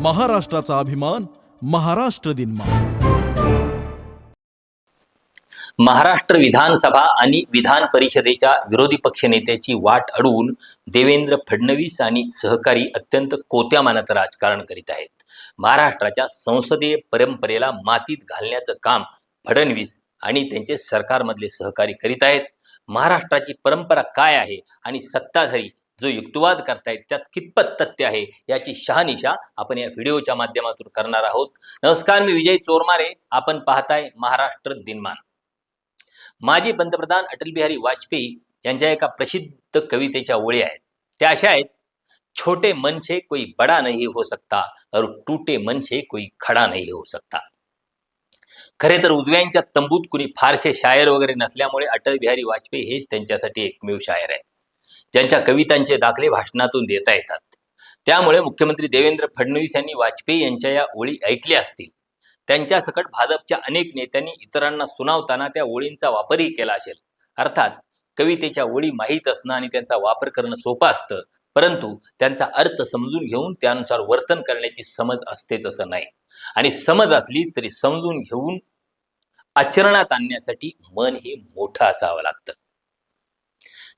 महाराष्ट्राचा अभिमान महाराष्ट्र दिन महाराष्ट्र विधानसभा आणि विधान परिषदेच्या विरोधी पक्षनेत्याची वाट अडवून देवेंद्र फडणवीस आणि सहकारी अत्यंत कोत्यामानाचं राजकारण करीत आहेत. महाराष्ट्राच्या संसदीय परंपरेला मातीत घालण्याचं काम फडणवीस आणि त्यांचे सरकारमधले सहकारी करीत आहेत. महाराष्ट्राची परंपरा काय आहे आणि सत्ताधारी जो युक्तिवाद करतायत त्यात कितपत तथ्य आहे याची शहानिशा आपण या व्हिडिओच्या माध्यमातून करणार आहोत. नमस्कार मी विजय चोरमारे. आपण पाहताय महाराष्ट्र दिनमान. माजी पंतप्रधान अटल बिहारी वाजपेयी यांच्या एका प्रसिद्ध कवितेच्या ओळी आहेत. त्या अशा आहेत छोटे मन से कोई बड़ा नहीं हो सकता और टूटे मन से कोई खडा नाही हो सकता. खरे तर उजव्यांच्या तंबूत कुणी फारसे शायर वगैरे नसल्यामुळे अटल बिहारी वाजपेयी हेच त्यांच्यासाठी एकमेव शायर आहेत. ज्यांच्या कवितांचे दाखले भाषणातून देता येतात. त्यामुळे मुख्यमंत्री देवेंद्र फडणवीस यांनी वाजपेयी यांच्या या ओळी ऐकल्या असतील. त्यांच्या सकट भाजपच्या अनेक नेत्यांनी इतरांना सुनावताना त्या ओळींचा वापरही केला असेल. अर्थात कवितेच्या ओळी माहीत असणं आणि त्यांचा वापर करणं सोपं असतं. परंतु त्यांचा अर्थ समजून घेऊन त्यानुसार वर्तन करण्याची समज असतेच असं नाही. आणि समज असलीच तरी समजून घेऊन आचरणात आणण्यासाठी मन हे मोठं असावं लागतं.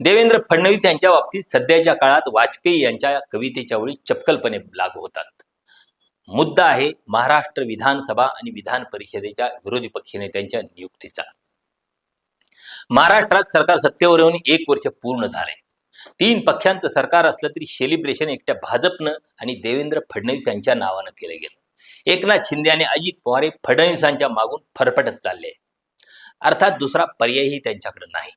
देवेंद्र फडणवीस यांच्या बाबतीत सध्याच्या काळात वाजपेयी यांच्या कवितेच्या ओळी चपकलपणे लागू होतात. मुद्दा आहे महाराष्ट्र विधानसभा आणि विधान परिषदेच्या विरोधी पक्षनेत्यांच्या नियुक्तीचा. महाराष्ट्रात सरकार सत्तेवर येऊन एक वर्ष पूर्ण झालंय. तीन पक्षांचं सरकार असलं तरी सेलिब्रेशन एकट्या भाजपनं आणि देवेंद्र फडणवीस यांच्या नावानं केलं गेलं. एकनाथ शिंदे आणि अजित पवार हे फडणवीसांच्या मागून फरफटत चालले. अर्थात दुसरा पर्यायही त्यांच्याकडे नाही.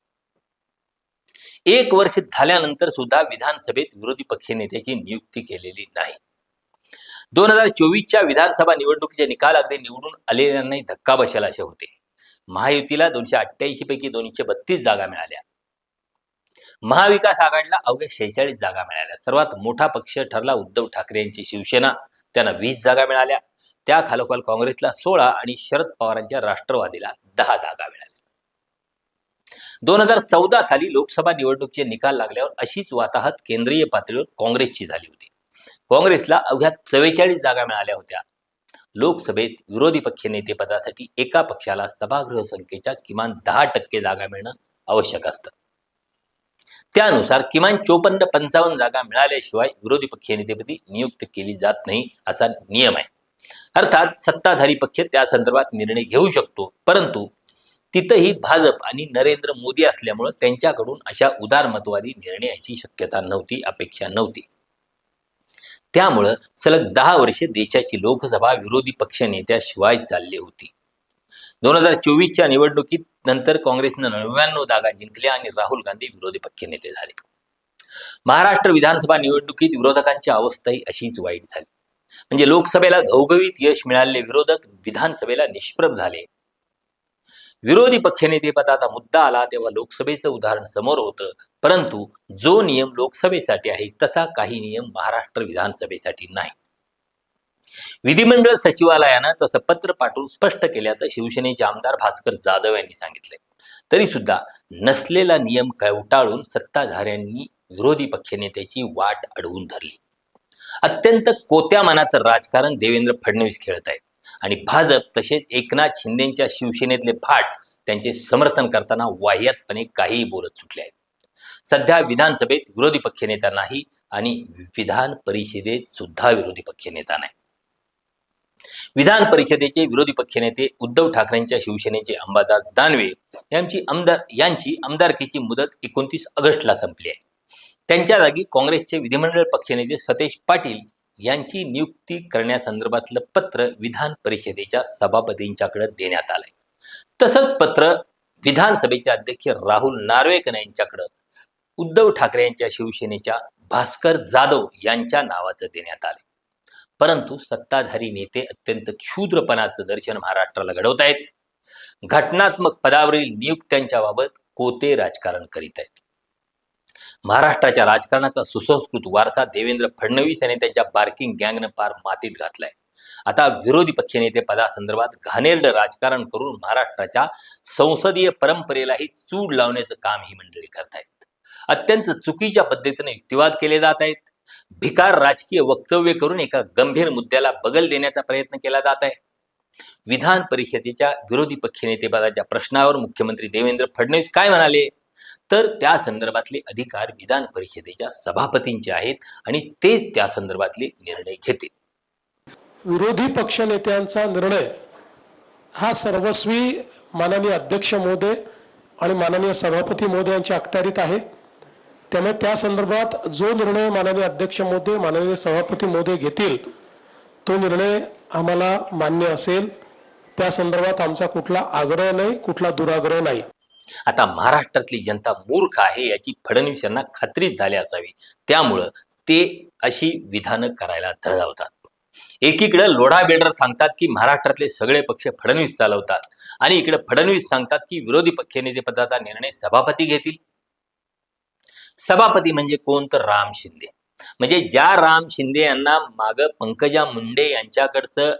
एक वर्ष झाल्यानंतर सुद्धा विधानसभेत विरोधी पक्षनेत्याची नियुक्ती केलेली नाही. दोन हजार चोवीसच्या विधानसभा निवडणुकीचे निकाल अगदी निवडून आलेल्यांनाही धक्का बसेल असे होते. महायुतीला दोनशे अठ्ठ्याऐंशी पैकी दोनशे बत्तीस जागा मिळाल्या. महाविकास आघाडीला अवघ्या शेहेचाळीस जागा मिळाल्या. सर्वात मोठा पक्ष ठरला उद्धव ठाकरे यांची शिवसेना. त्यांना वीस जागा मिळाल्या. त्या खालोखाल काँग्रेसला सोळा आणि शरद पवारांच्या राष्ट्रवादीला दहा जागा मिळाल्या. दोन हजार चौदा साली लोकसभा निवडणुकीचे निकाल लागल्यावर अशीच वाताहत केंद्रीय पातळीवर काँग्रेसची झाली होती. काँग्रेसला अवघ्या चव्वेचाळीस जागा मिळाल्या होत्या. लोकसभेत विरोधी पक्ष नेतेपदासाठी एका पक्षाला सभागृह संख्येच्या किमान दहा टक्के जागा मिळणं आवश्यक असतं. त्यानुसार किमान चोपन्न पंचावन्न जागा मिळाल्याशिवाय विरोधी पक्ष नेतेपदी नियुक्त केली जात नाही असा नियम आहे. अर्थात सत्ताधारी पक्ष त्या संदर्भात निर्णय घेऊ शकतो परंतु तिथंही भाजप आणि नरेंद्र मोदी असल्यामुळं त्यांच्याकडून अशा उदारमतवादी निर्णयाची शक्यता नव्हती अपेक्षा नव्हती. त्यामुळं सलग दहा वर्षे देशाची लोकसभा विरोधी पक्ष नेत्याशिवाय चालली होती. दोन हजार चोवीसच्या निवडणुकीत नंतर काँग्रेसनं नव्याण्णव जागा जिंकल्या आणि राहुल गांधी विरोधी पक्ष नेते झाले. महाराष्ट्र विधानसभा निवडणुकीत विरोधकांची अवस्थाही अशीच वाईट झाली. म्हणजे लोकसभेला घवघवीत यश मिळालेले विरोधक विधानसभेला निष्प्रभ झाले. विरोधी पक्षनेतेपदाचा मुद्दा आला तेव्हा लोकसभेचं उदाहरण समोर होतं. परंतु जो नियम लोकसभेसाठी आहे तसा काही नियम महाराष्ट्र विधानसभेसाठी नाही. विधिमंडळ सचिवालयानं तसं पत्र पाठवून स्पष्ट केल्याचं शिवसेनेचे आमदार भास्कर जाधव यांनी सांगितले तरी सुद्धा नसलेला नियम कवटाळून सत्ताधाऱ्यांनी विरोधी पक्षनेत्याची वाट अडवून धरली. अत्यंत कोत्या मनाचं राजकारण देवेंद्र फडणवीस खेळत आहेत आणि भाजप तसेच एकनाथ शिंदेच्या शिवसेनेतले फाट त्यांचे समर्थन करताना वाह्यातपणे काहीही बोलत सुटले आहेत. सध्या विधानसभेत विरोधी पक्षनेता नाही आणि विधान परिषदेत सुद्धा विरोधी पक्षनेता नाही. विधान परिषदेचे विरोधी पक्षनेते उद्धव ठाकरेंच्या शिवसेनेचे अंबादास दानवे यांची आमदार यांची आमदारकीची मुदत एकोणतीस ऑगस्टला संपली आहे. त्यांच्या जागी काँग्रेसचे विधिमंडळ पक्षनेते सतेज पाटील यांची नियुक्ती करण्यासंदर्भातलं पत्र विधान परिषदेच्या सभापतींच्याकडे देण्यात आलंय. तसंच पत्र विधानसभेचे अध्यक्ष राहुल नार्वेकर यांच्याकडं उद्धव ठाकरे यांच्या शिवसेनेच्या भास्कर जाधव यांच्या नावाचं देण्यात आले परंतु सत्ताधारी नेते अत्यंत क्षुद्रपणाचं दर्शन महाराष्ट्राला घडवत आहेत घटनात्मक पदावरील नियुक्त्यांच्या बाबत कोते राजकारण करीत आहेत. महाराष्ट्राच्या राजकारणाचा सुसंस्कृत वारसा देवेंद्र फडणवीस यांनी त्यांच्या बार्किंग गँगनं पार मातीत घातलाय. आता विरोधी पक्षनेते पदासंदर्भात घाणेरडं राजकारण करून महाराष्ट्राच्या संसदीय परंपरेलाही चूड लावण्याचं काम ही मंडळी करतायत. अत्यंत चुकीच्या पद्धतीने युक्तिवाद केले जात आहेत. भिकार राजकीय वक्तव्य करून एका गंभीर मुद्द्याला बगल देण्याचा प्रयत्न केला जात आहे. विधान परिषदेच्या विरोधी पक्षनेतेपदाच्या प्रश्नावर मुख्यमंत्री देवेंद्र फडणवीस काय म्हणाले? तर त्या संदर्भातले अधिकार विधान परिषदेच्या सभापतींचे आहेत आणि तेच त्या संदर्भातले निर्णय घेतील. विरोधी पक्षनेत्यांचा निर्णय हा सर्वस्वी माननीय अध्यक्ष महोदय आणि माननीय सभापती महोदयांच्या अखत्यारीत आहे. त्यामुळे त्या संदर्भात जो निर्णय माननीय अध्यक्ष महोदय माननीय सभापती महोदय घेतील तो निर्णय आम्हाला मान्य असेल. त्या संदर्भात आमचा कुठला आग्रह नाही कुठला दुराग्रह नाही. आता महाराष्ट्रातली जनता मूर्ख आहे याची फडणवीस यांना खात्रीच झाली असावी. त्यामुळं ते अशी विधानं करायला धजावतात एकीकडे लोढा बिल्डर सांगतात की महाराष्ट्रातले सगळे पक्ष फडणवीस चालवतात आणि इकडे फडणवीस सांगतात की विरोधी पक्षनेतेपदाचा निर्णय सभापती घेतील. सभापती म्हणजे कोण? तर राम शिंदे. म्हणजे ज्या राम शिंदे यांना माग पंकजा मुंडे यांच्याकडचं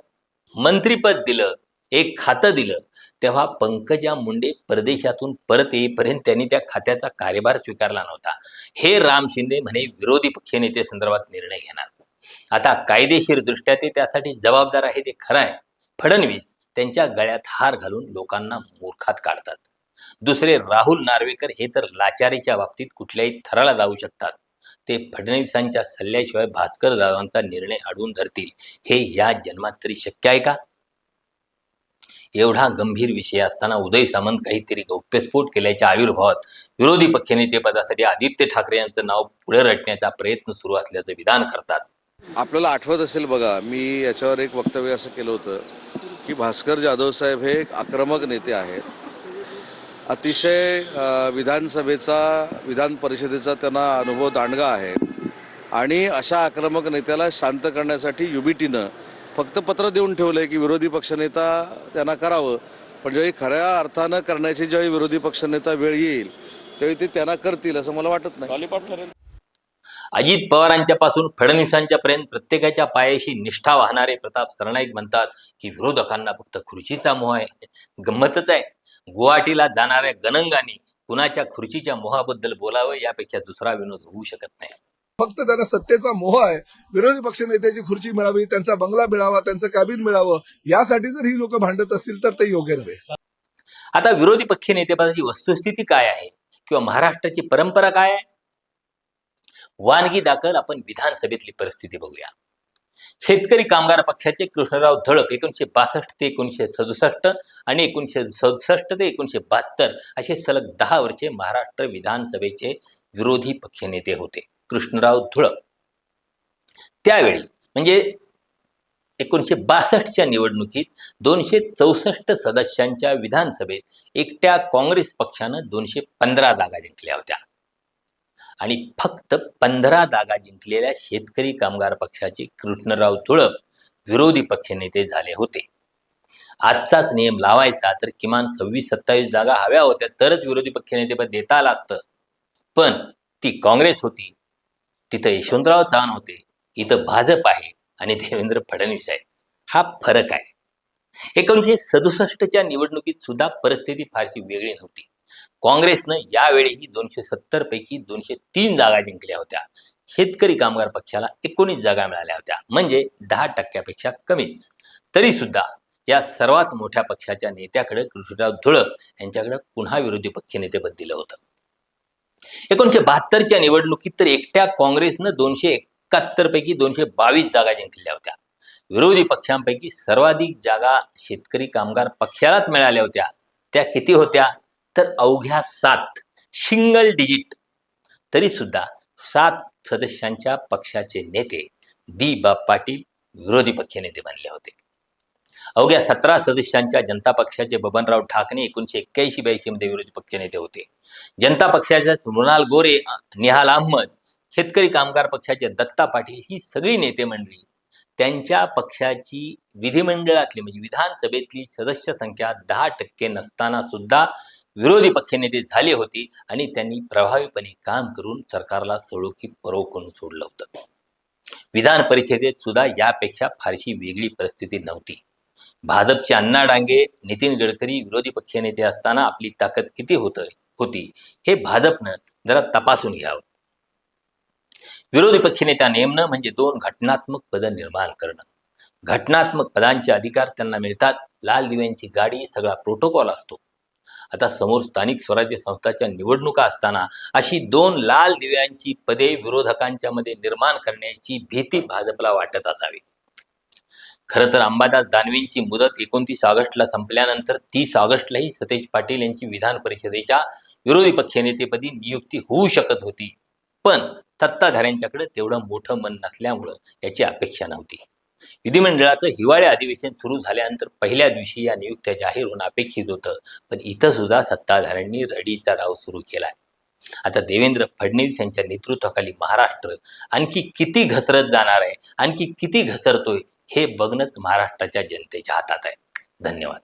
मंत्रीपद दिलं एक खातं दिलं तेव्हा पंकजा मुंडे परदेशातून परत येईपर्यंत त्यांनी त्या खात्याचा कार्यभार स्वीकारला नव्हता. हे राम शिंदे म्हणे विरोधी पक्षनेते संदर्भात निर्णय घेणार. आता कायदेशीर दृष्ट्या ते त्यासाठी जबाबदार आहे ते खरं आहे. फडणवीस त्यांच्या गळ्यात हार घालून लोकांना मूर्खात काढतात. दुसरे राहुल नार्वेकर हे तर लाचारीच्या बाबतीत कुठल्याही थराला जाऊ शकतात. ते फडणवीसांच्या सल्ल्याशिवाय भास्कर जाधवांचा निर्णय अडवून धरतील. हे या जन्मात तरी शक्य आहे का? एवढा गंभीर विषय असताना उदय सामंत काहीतरी गौप्यस्फोट केल्याच्या आविर्भावात विरोधी पक्षनेते पदासाठी आदित्य ठाकरे यांचं नाव पुढे रटण्याचा प्रयत्न सुरू असल्याचं विधान करतात. आपल्याला आठवत असेल बघा मी याच्यावर एक वक्तव्य असं केलं होतं की भास्कर जाधव साहेब हे एक आक्रमक नेते आहेत. अतिशय विधानसभेचा विधान परिषदेचा त्यांना अनुभव दांडगा आहे. आणि अशा आक्रमक नेत्याला शांत करण्यासाठी युबीटीनं फक्त पत्र देऊन ठेवलंय की विरोधी पक्षनेता त्यांना करावं. पण ज्यावेळी खऱ्या अर्थानं करण्याची ज्यावेळी विरोधी पक्षनेता वेळ येईल त्यावेळी ते त्यांना करतील असं मला वाटत नाही. अजित पवारांच्या पासून फडणवीसांच्या पर्यंत प्रत्येकाच्या पायाशी निष्ठा वाहणारे प्रताप सरनाईक म्हणतात की विरोधकांना फक्त खुर्चीचा मोह आहे. गंमतच आहे. गुवाहाटीला जाणाऱ्या गणंगांनी कुणाच्या खुर्चीच्या मोहाबद्दल बोलावं यापेक्षा दुसरा विनोद होऊ शकत नाही. फक्त त्यांना सत्तेचा मोह आहे. विरोधी पक्षनेत्याची खुर्ची मिळावी त्यांचा बंगला मिळावा त्यांचं कॅबिन मिळावं यासाठी जर ही लोक भांडत असतील तर ते योग्य नव्हे. आता विरोधी पक्ष नेतेपदाची वस्तुस्थिती काय आहे? किंवा महाराष्ट्राची परंपरा काय आहे? वानगी दाखल आपण विधानसभेतली परिस्थिती बघूया. शेतकरी कामगार पक्षाचे कृष्णराव धळप एकोणीशे बासष्ट ते एकोणीशे सदुसष्ट आणि एकोणीशे सदुसष्ट ते एकोणीशे बहात्तर असे सलग दहा वर्षे महाराष्ट्र विधानसभेचे विरोधी पक्षनेते होते. कृष्णराव धुळप. त्यावेळी म्हणजे एकोणीशे बासष्टच्या निवडणुकीत दोनशे चौसष्ट सदस्यांच्या विधानसभेत एकट्या काँग्रेस पक्षानं दोनशे पंधरा जागा जिंकल्या होत्या. आणि फक्त पंधरा जागा जिंकलेल्या शेतकरी कामगार पक्षाचे कृष्णराव तुळप विरोधी पक्षनेते झाले होते. आजचाच नियम लावायचा तर किमान सव्वीस सत्तावीस जागा हव्या होत्या तरच विरोधी पक्षनेतेपद देता आलं असतं. पण ती काँग्रेस होती. तिथं यशवंतराव चव्हाण होते. इथं भाजप आहे आणि देवेंद्र फडणवीस आहेत. हा फरक आहे. एकोणीसशे सदुसष्टच्या निवडणुकीत सुद्धा परिस्थिती फारशी वेगळी नव्हती. काँग्रेसनं यावेळीही दोनशे सत्तर पैकी दोनशे तीन जागा जिंकल्या होत्या. शेतकरी कामगार पक्षाला एकोणीस जागा मिळाल्या होत्या. म्हणजे दहा टक्क्यापेक्षा कमीच. तरी सुद्धा या सर्वात मोठ्या पक्षाच्या नेत्याकडे कृष्णराव धुळप यांच्याकडे पुन्हा विरोधी पक्षनेतेपद दिलं होतं. एकोणीशे बहात्तरच्या निवडणुकीत तर एकट्या काँग्रेसनं दोनशे एकाहत्तर पैकी दोनशे बावीस जागा जिंकलेल्या होत्या. विरोधी पक्षांपैकी सर्वाधिक जागा शेतकरी कामगार पक्षालाच मिळाल्या होत्या. त्या किती होत्या? तर अवघ्या सात सिंगल डिजिट. तरी सुद्धा सात सदस्यांच्या पक्षाचे नेते दी बाप पाटील विरोधी पक्षनेते बनले होते. अवघ्या सतरा सदस्यांच्या जनता पक्षाचे बबनराव ठाकरे एकोणीशे एक्क्याऐंशी ब्याऐंशी मध्ये विरोधी पक्षनेते होते. जनता पक्षाच्या मृणाल गोरे निहाल अहमद शेतकरी कामगार पक्षाचे दत्ता पाटील ही सगळी नेते मंडळी त्यांच्या पक्षाची विधिमंडळातली म्हणजे विधानसभेतली सदस्य संख्या दहा टक्के नसताना सुद्धा विरोधी पक्षनेते झाले होते आणि त्यांनी प्रभावीपणे काम करून सरकारला सोडोकी की परो करून सोडलं होतं. विधान परिषदेत सुद्धा यापेक्षा फारशी वेगळी परिस्थिती नव्हती. भाजपचे अण्णा डांगे नितीन गडकरी विरोधी पक्षनेते असताना आपली ताकद किती होत होती हे भाजपनं जरा तपासून घ्यावं. विरोधी पक्षनेता नेमणं म्हणजे दोन घटनात्मक पद निर्माण करणं. घटनात्मक पदांचे अधिकार त्यांना मिळतात लाल दिव्यांची गाडी सगळा प्रोटोकॉल असतो. आता समोर स्थानिक स्वराज्य संस्थाच्या निवडणुका असताना अशी दोन लाल दिव्यांची पदे विरोधकांच्या मध्ये निर्माण करण्याची भीती भाजपला वाटत असावी. खरं तर अंबादास दानवेंची मुदत एकोणतीस ऑगस्टला संपल्यानंतर तीस ऑगस्टलाही सतेज पाटील यांची विधान परिषदेच्या विरोधी पक्षनेतेपदी नियुक्ती होऊ शकत होती. पण सत्ताधाऱ्यांच्याकडे तेवढं मोठं मन नसल्यामुळं याची अपेक्षा नव्हती. विधिमंडळाचं हिवाळी अधिवेशन सुरू झाल्यानंतर पहिल्या दिवशी या नियुक्त्या जाहीर होणं अपेक्षित होतं. पण इथं सुद्धा सत्ताधाऱ्यांनी रडीचा डाव सुरू केलाय. आता देवेंद्र फडणवीस यांच्या नेतृत्वाखाली महाराष्ट्र आणखी किती घसरत जाणार आहे? आणखी किती घसरतोय? हे बघणंच महाराष्ट्राच्या जनतेच्या हातात आहे. धन्यवाद.